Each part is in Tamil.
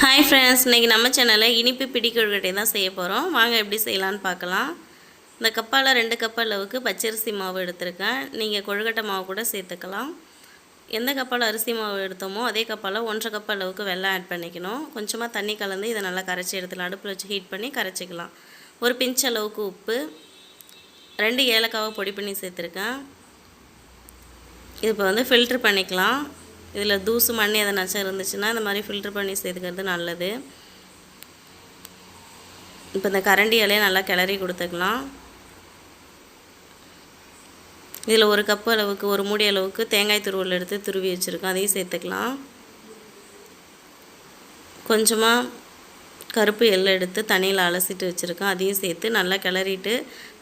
ஹாய் ஃப்ரெண்ட்ஸ் இன்றைக்கி நம்ம சேனலில் இனிப்பு பிடிக்கொழுக்கட்டை தான் செய்ய போகிறோம் வாங்க எப்படி செய்யலான்னு பார்க்கலாம். இந்த கப்பால் ரெண்டு கப் அளவுக்கு பச்சரிசி மாவு எடுத்திருக்கேன். நீங்கள் கொழுக்கட்டை மாவு கூட சேர்த்துக்கலாம். எந்த கப்பால் அரிசி மாவு எடுத்தோமோ அதே கப்பால் ஒன்றரை கப் அளவுக்கு வெள்ளம் ஆட் பண்ணிக்கணும். கொஞ்சமாக தண்ணி கலந்து இதை நல்லா கரைச்சி எடுத்துக்கலாம் அடுப்பில் வச்சு ஹீட் பண்ணி கரைச்சிக்கலாம். ஒரு பிஞ்ச் அளவுக்கு உப்பு ரெண்டு ஏலக்காவை பொடி பண்ணி சேர்த்துருக்கேன். இது இப்போ வந்து ஃபில்ட்ரு பண்ணிக்கலாம். இதில் தூசு மண் எதனாச்சும் இருந்துச்சுன்னா இந்த மாதிரி ஃபில்ட்ரு பண்ணி சேர்த்துக்கிறது நல்லது. இப்போ இந்த கரண்டியாலே நல்லா கிளறி கொடுத்துக்கலாம். இதில் ஒரு கப்பு அளவுக்கு ஒரு மூடி அளவுக்கு தேங்காய் துருவல் எடுத்து துருவி வச்சுருக்கோம். அதையும் சேர்த்துக்கலாம். கொஞ்சமாக கருப்பு எள்ளு எடுத்து தண்ணியில் அலசிட்டு வச்சுருக்கோம் அதையும் சேர்த்து நல்லா கிளறிட்டு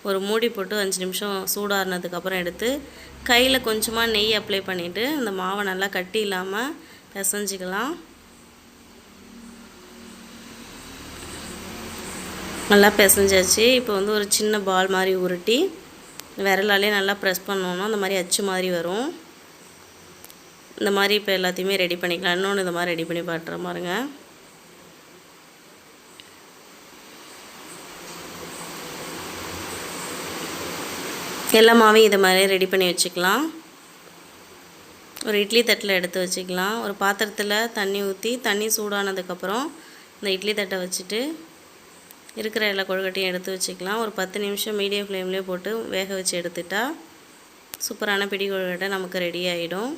ஒரு மூடி போட்டு அஞ்சு நிமிஷம் சூடாறினதுக்கப்புறம் எடுத்து கையில் கொஞ்சமாக நெய் அப்ளை பண்ணிவிட்டு இந்த மாவை நல்லா கட்டி இல்லாமல் பிசைஞ்சிக்கலாம். நல்லா பிசைஞ்சாச்சு. இப்போ வந்து ஒரு சின்ன பால் மாதிரி உருட்டி விரலாலே நல்லா ப்ரெஸ் பண்ணோன்னா அந்த மாதிரி அச்சு மாதிரி வரும். இந்த மாதிரி இப்போ எல்லாத்தையுமே ரெடி பண்ணிக்கலாம். இன்னொன்று இந்த மாதிரி ரெடி பண்ணி பாட்டுற பாருங்கள் எல்லா மாவையும் இது மாதிரி ரெடி பண்ணி வச்சுக்கலாம். ஒரு இட்லி தட்டில் எடுத்து வச்சுக்கலாம். ஒரு பாத்திரத்தில் தண்ணி ஊற்றி தண்ணி சூடானதுக்கப்புறம் இந்த இட்லி தட்டை வச்சுட்டு இருக்கிற எல்லா கொழுக்கட்டையும் எடுத்து வச்சுக்கலாம். ஒரு பத்து நிமிஷம் மீடியம் ஃப்ளேம்லேயே போட்டு வேக வச்சு எடுத்துட்டா சூப்பரான பிடி கொழுக்கட்டை நமக்கு ரெடி ஆகிடும்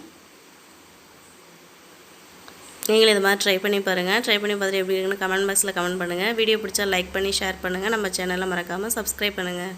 நீங்களும் இது மாதிரி ட்ரை பண்ணி பாருங்கள் ட்ரை பண்ணி பார்த்துட்டு எப்படி இருக்குன்னு கமெண்ட் பாக்ஸில் கமெண்ட் பண்ணுங்கள் வீடியோ பிடிச்சா லைக் பண்ணி ஷேர் பண்ணுங்கள் நம்ம சேனலை மறக்காமல் சப்ஸ்கிரைப் பண்ணுங்கள்